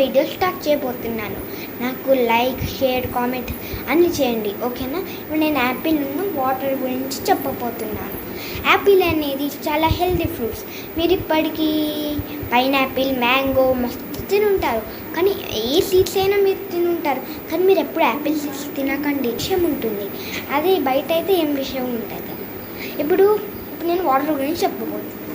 Video start చేయబోతున్నాను. నాకు like share comment అన్నీ చేయండి ఓకేనా? ఇప్పుడు నేను యాపిల్ వాటర్ గురించి చెప్పబోతున్నాను. యాపిల్ అనేది చాలా హెల్తీ ఫ్రూట్స్. మీరు ఇప్పటికీ పైనాపిల్ మ్యాంగో మస్తు తినుంటారు. కానీ ఏ సీడ్స్ అయినా మీరు తినుంటారు. కానీ మీరు ఎప్పుడు యాపిల్ సీడ్స్ తినకండి విషయం ఉంటుంది. అదే బయట అయితే ఏం విషయం ఉంటుంది ఇప్పుడు ఇప్పుడు నేను వాటర్ గురించి చెప్పబోతున్నాను.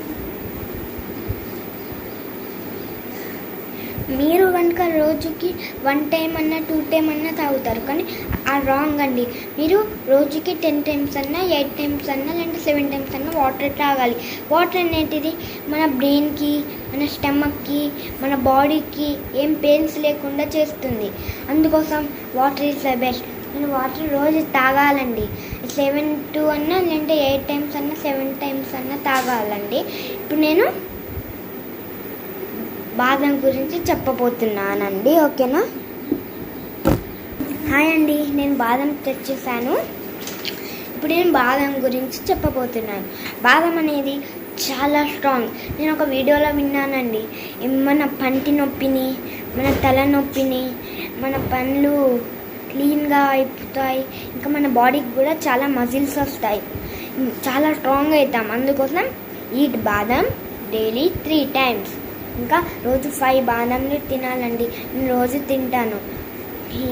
మీరు కనుక రోజుకి వన్ టైం అన్నా టూ టైం అన్నా తాగుతారు. కానీ ఆ రాంగ్ అండి. మీరు రోజుకి టెన్ టైమ్స్ అన్నా ఎయిట్ టైమ్స్ అన్నా లేదంటే సెవెన్ టైమ్స్ అన్నా వాటర్ తాగాలి. వాటర్ అనేటిది మన బ్రెయిన్కి మన స్టమక్కి మన బాడీకి ఏం పెయిన్స్ లేకుండా చేస్తుంది. అందుకోసం వాటర్ ఈజ్ ద బెస్ట్ నేను వాటర్ రోజు తాగాలండి. సెవెన్ టూ అన్నా లేదంటే ఎయిట్ టైమ్స్ అన్నా సెవెన్ టైమ్స్ అన్నా తాగాలండి. ఇప్పుడు నేను బాదం గురించి చెప్పబోతున్నానండి ఓకేనా? హాయ్ అండి నేను బాదం తెచ్చేసాను ఇప్పుడు నేను బాదం గురించి చెప్పబోతున్నాను. బాదం అనేది చాలా స్ట్రాంగ్ నేను ఒక వీడియోలో విన్నానండి. మన పంటి నొప్పిని మన తల నొప్పిని మన పండ్లు క్లీన్గా అయిపోతాయి. ఇంకా మన బాడీకి కూడా చాలా మజిల్స్ వస్తాయి. చాలా స్ట్రాంగ్ అవుతాం. అందుకోసం ఈట్ బాదం డైలీ త్రీ టైమ్స్ ఇంకా రోజు ఫైవ్ బాదంలు తినాలండి. నేను రోజు తింటాను. ఈ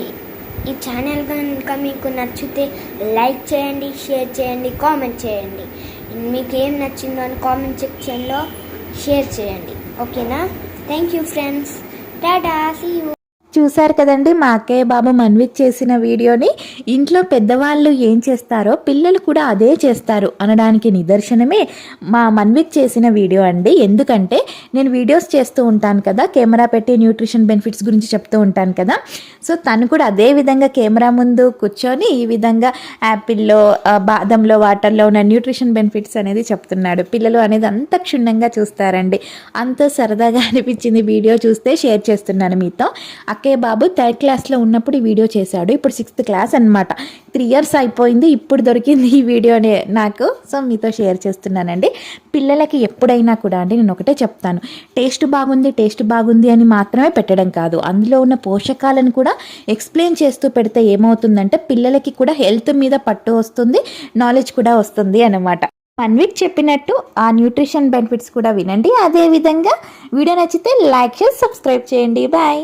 ఈ ఛానల్ కనుక మీకు నచ్చితే లైక్ చేయండి షేర్ చేయండి కామెంట్ చేయండి. మీకు ఏం నచ్చిందో అని కామెంట్ సెక్షన్లో షేర్ చేయండి. ఓకేనా? Thank you friends. Tata see you. చూశారు కదండి మా అక్కయ్య బాబు మన్విక్ చేసిన వీడియోని. ఇంట్లో పెద్దవాళ్ళు ఏం చేస్తారో పిల్లలు కూడా అదే చేస్తారు అనడానికి నిదర్శనమే మా మన్విక్ చేసిన వీడియో అండి. ఎందుకంటే నేను వీడియోస్ చేస్తూ ఉంటాను కదా కెమెరా పెట్టి న్యూట్రిషన్ బెనిఫిట్స్ గురించి చెప్తూ ఉంటాను కదా. సో తను కూడా అదే విధంగా కెమెరా ముందు కూర్చొని ఈ విధంగా యాపిల్లో బాదంలో వాటర్లో ఉన్న న్యూట్రిషన్ బెనిఫిట్స్ అనేది చెప్తున్నాడు. పిల్లలు అనేది అంత క్షుణ్ణంగా చూస్తారండి. అంత సరదాగా అనిపించింది వీడియో చూస్తే షేర్ చేస్తున్నాను మీతో. అక్కయ్య బాబు థర్డ్ క్లాస్లో ఉన్నప్పుడు ఈ వీడియో చేశాడు. ఇప్పుడు సిక్స్త్ క్లాస్ అనమాట త్రీ ఇయర్స్ అయిపోయింది ఇప్పుడు దొరికింది ఈ వీడియోనే నాకు. సో మీతో షేర్ చేస్తున్నానండి. పిల్లలకి ఎప్పుడైనా కూడా అండి నేను ఒకటే చెప్తాను. టేస్ట్ బాగుంది టేస్ట్ బాగుంది అని మాత్రమే పెట్టడం కాదు. అందులో ఉన్న పోషకాలను కూడా ఎక్స్ప్లెయిన్ చేస్తూ పెడితే ఏమవుతుందంటే పిల్లలకి కూడా హెల్త్ మీద పట్టు వస్తుంది నాలెడ్జ్ కూడా వస్తుంది అనమాట పన్విక్ చెప్పినట్టు ఆ న్యూట్రిషన్ బెనిఫిట్స్ కూడా వినండి. అదేవిధంగా వీడియో నచ్చితే లైక్ చేసి సబ్స్క్రైబ్ చేయండి. బాయ్